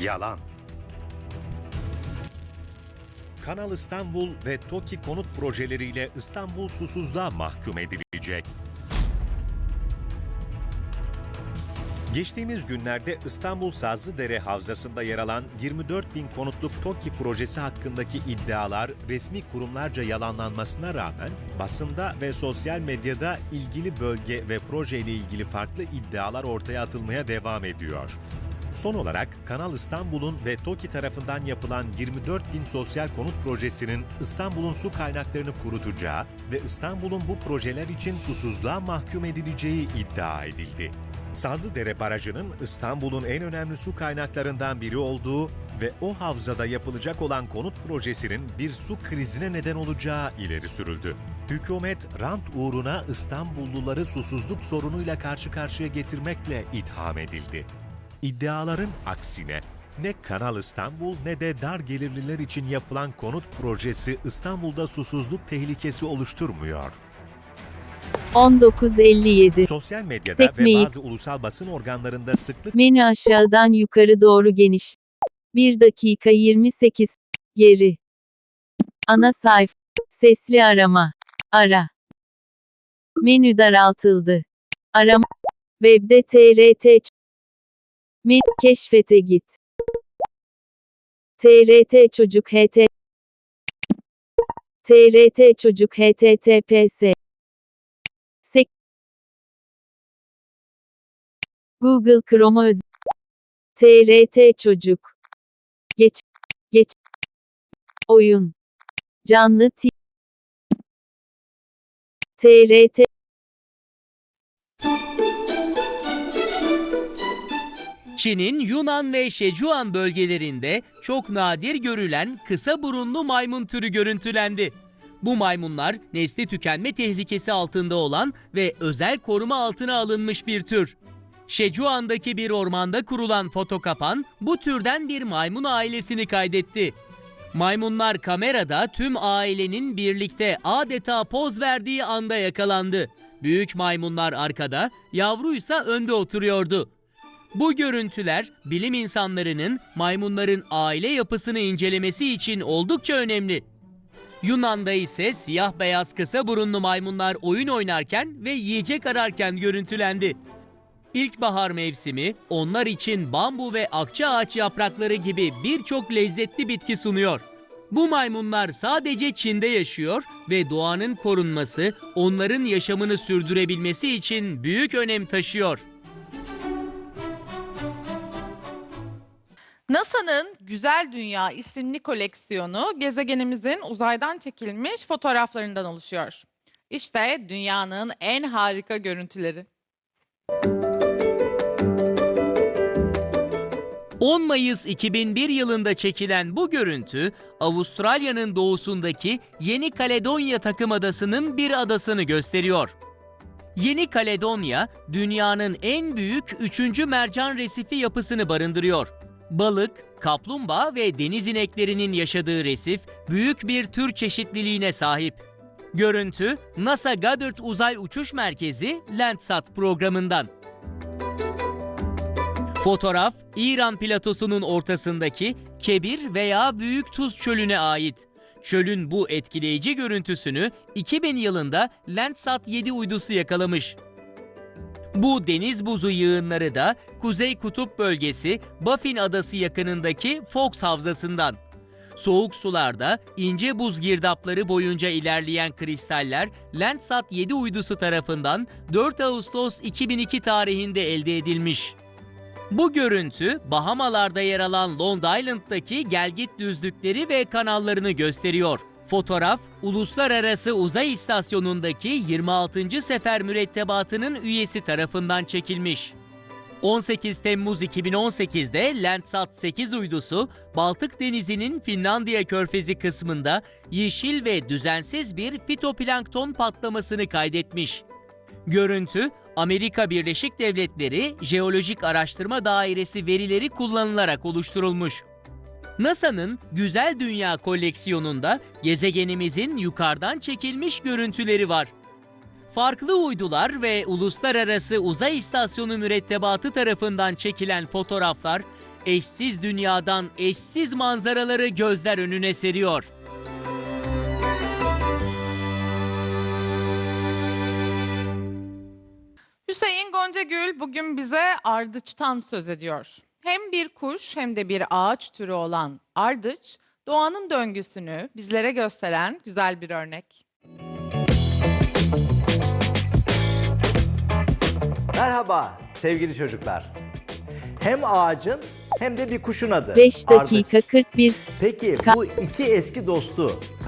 Yalan. Kanal İstanbul ve TOKİ konut projeleriyle İstanbul susuzluğa mahkum edilecek. Geçtiğimiz günlerde İstanbul Sazlıdere Havzası'nda yer alan 24 bin konutluk TOKİ projesi hakkındaki iddialar resmi kurumlarca yalanlanmasına rağmen basında ve sosyal medyada ilgili bölge ve projeyle ilgili farklı iddialar ortaya atılmaya devam ediyor. Son olarak Kanal İstanbul'un ve TOKİ tarafından yapılan 24 bin sosyal konut projesinin İstanbul'un su kaynaklarını kurutacağı ve İstanbul'un bu projeler için susuzluğa mahkum edileceği iddia edildi. Sazlıdere Barajı'nın İstanbul'un en önemli su kaynaklarından biri olduğu ve o havzada yapılacak olan konut projesinin bir su krizine neden olacağı ileri sürüldü. Hükümet rant uğruna İstanbulluları susuzluk sorunuyla karşı karşıya getirmekle itham edildi. İddiaların aksine ne Kanal İstanbul ne de dar gelirliler için yapılan konut projesi İstanbul'da susuzluk tehlikesi oluşturmuyor. 1957. Sosyal medyada Sekmeyi. ve bazı ulusal basın organlarında sıklık Menü aşağıdan yukarı doğru geniş. 1 dakika 28. Geri. Ana sayfa. Sesli arama. Ara. Menü daraltıldı. Arama. Webde TRT. Men keşfete git. TRT çocuk HT. TRT çocuk HTTPS. Sek Google Chrome öz TRT Çocuk Geç Geç Oyun Canlı T TRT Çin'in Yunan ve Şecuan bölgelerinde çok nadir görülen kısa burunlu maymun türü görüntülendi. Bu maymunlar nesli tükenme tehlikesi altında olan ve özel koruma altına alınmış bir tür. Şecuan'daki bir ormanda kurulan fotokapan bu türden bir maymun ailesini kaydetti. Maymunlar kamerada tüm ailenin birlikte adeta poz verdiği anda yakalandı. Büyük maymunlar arkada, yavruysa önde oturuyordu. Bu görüntüler bilim insanlarının maymunların aile yapısını incelemesi için oldukça önemli. Yunan'da ise siyah beyaz kısa burunlu maymunlar oyun oynarken ve yiyecek ararken görüntülendi. İlkbahar mevsimi onlar için bambu ve akça ağaç yaprakları gibi birçok lezzetli bitki sunuyor. Bu maymunlar sadece Çin'de yaşıyor ve doğanın korunması onların yaşamını sürdürebilmesi için büyük önem taşıyor. NASA'nın Güzel Dünya isimli koleksiyonu gezegenimizin uzaydan çekilmiş fotoğraflarından oluşuyor. İşte dünyanın en harika görüntüleri. 10 Mayıs 2001 yılında çekilen bu görüntü, Avustralya'nın doğusundaki Yeni Kaledonya takım adasının bir adasını gösteriyor. Yeni Kaledonya, dünyanın en büyük 3. mercan resifi yapısını barındırıyor. Balık, kaplumbağa ve deniz ineklerinin yaşadığı resif, büyük bir tür çeşitliliğine sahip. Görüntü, NASA Goddard Uzay Uçuş Merkezi Landsat programından. Fotoğraf, İran platosunun ortasındaki Kebir veya Büyük Tuz Çölü'ne ait. Çölün bu etkileyici görüntüsünü 2000 yılında Landsat 7 uydusu yakalamış. Bu deniz buzu yığınları da Kuzey Kutup bölgesi Baffin Adası yakınındaki Fox Havzası'ndan. Soğuk sularda ince buz girdapları boyunca ilerleyen kristaller Landsat 7 uydusu tarafından 4 Ağustos 2002 tarihinde elde edilmiş. Bu görüntü Bahamalarda yer alan Long Island'daki gelgit düzlükleri ve kanallarını gösteriyor. Fotoğraf, Uluslararası Uzay İstasyonu'ndaki 26. Sefer Mürettebatı'nın üyesi tarafından çekilmiş. 18 Temmuz 2018'de Landsat 8 uydusu Baltık Denizi'nin Finlandiya Körfezi kısmında yeşil ve düzensiz bir fitoplankton patlamasını kaydetmiş. Görüntü, Amerika Birleşik Devletleri Jeolojik Araştırma Dairesi verileri kullanılarak oluşturulmuş. NASA'nın Güzel Dünya koleksiyonunda gezegenimizin yukarıdan çekilmiş görüntüleri var. Farklı uydular ve Uluslararası Uzay İstasyonu mürettebatı tarafından çekilen fotoğraflar eşsiz dünyadan eşsiz manzaraları gözler önüne seriyor. Hüseyin Goncagül bugün bize ardıçtan söz ediyor. Hem bir kuş hem de bir ağaç türü olan ardıç, doğanın döngüsünü bizlere gösteren güzel bir örnek. Merhaba sevgili çocuklar. Hem ağacın hem de bir kuşun adı. 5 dakika Ardıç. 41 Peki bu iki eski dostu